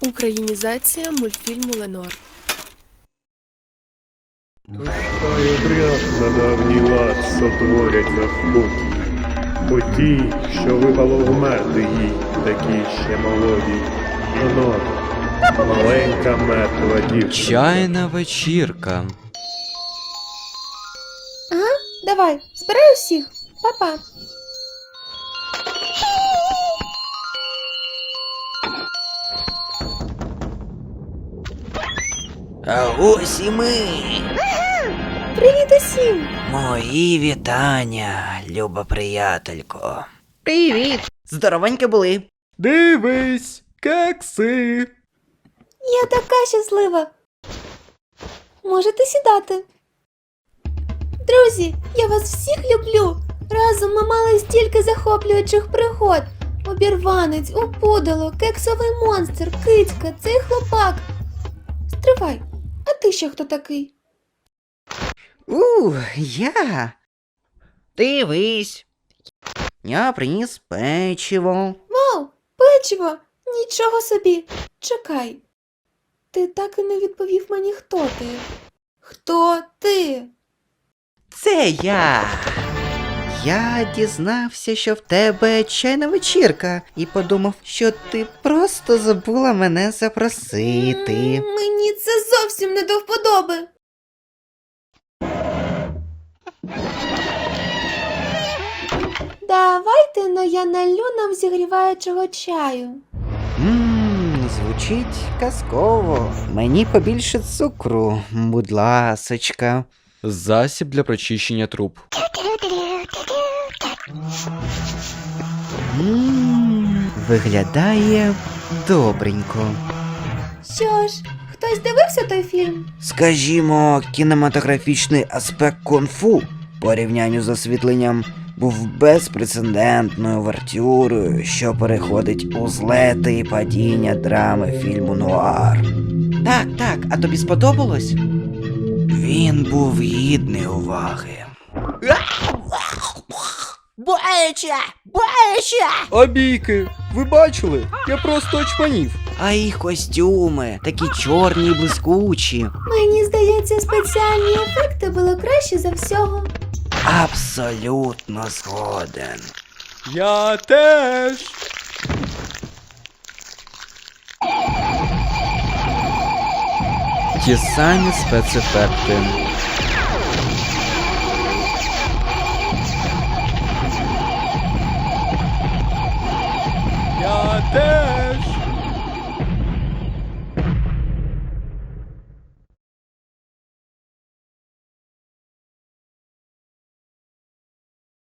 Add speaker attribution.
Speaker 1: Українізація мультфільму Ленор.
Speaker 2: Пускай обряд на давній лад сотворять на спокій. Бо ті, що випало вмерти їй, такі ще молоді. Воно, маленька мертва дівчинка.
Speaker 3: Чайна вечірка.
Speaker 4: Ага, давай, збирай усіх. Па-па.
Speaker 5: А ось і ми.
Speaker 4: Привіт усім!
Speaker 5: Мої вітання, люба приятелько. Привіт! Здоровенькі були.
Speaker 3: Дивись, кекси.
Speaker 4: Я така щаслива. Можете сідати. Друзі, я вас всіх люблю. Разом ми мали стільки захоплюючих пригод. Обірванець, упудало, кексовий монстр, кицька, цей хлопак. Стривай, ти ще хто такий?
Speaker 5: У, я. Дивись. Я приніс печиво.
Speaker 4: Вау, печиво! Нічого собі. Чекай. Ти так і не відповів мені, хто ти. Хто ти?
Speaker 5: Це я. Я дізнався, що в тебе чайна вечірка, і подумав, що ти просто забула мене запросити.
Speaker 4: Мені це зовсім не до вподоби. Давайте, но я налю нам зігріваючого чаю.
Speaker 5: Ммм, звучить казково. Мені побільше цукру, будь ласочка.
Speaker 3: Засіб для прочищення труб.
Speaker 5: Ммм, виглядає добренько.
Speaker 4: Що ж, хтось дивився той фільм?
Speaker 5: Скажімо, кінематографічний аспект кунг-фу в з освітленням був безпрецедентною вертюрою, що переходить у злети і падіння драми фільму Нуар. Так, так, а тобі сподобалось? Він був гідний уваги. Бояче! Бояче!
Speaker 3: Обійки, ви бачили? Я просто очманів.
Speaker 5: А їх костюми такі чорні і блискучі.
Speaker 4: Мені здається, спеціальні ефекти були краще за всього.
Speaker 5: Абсолютно згоден.
Speaker 3: Я теж. Ті самі спецефекти.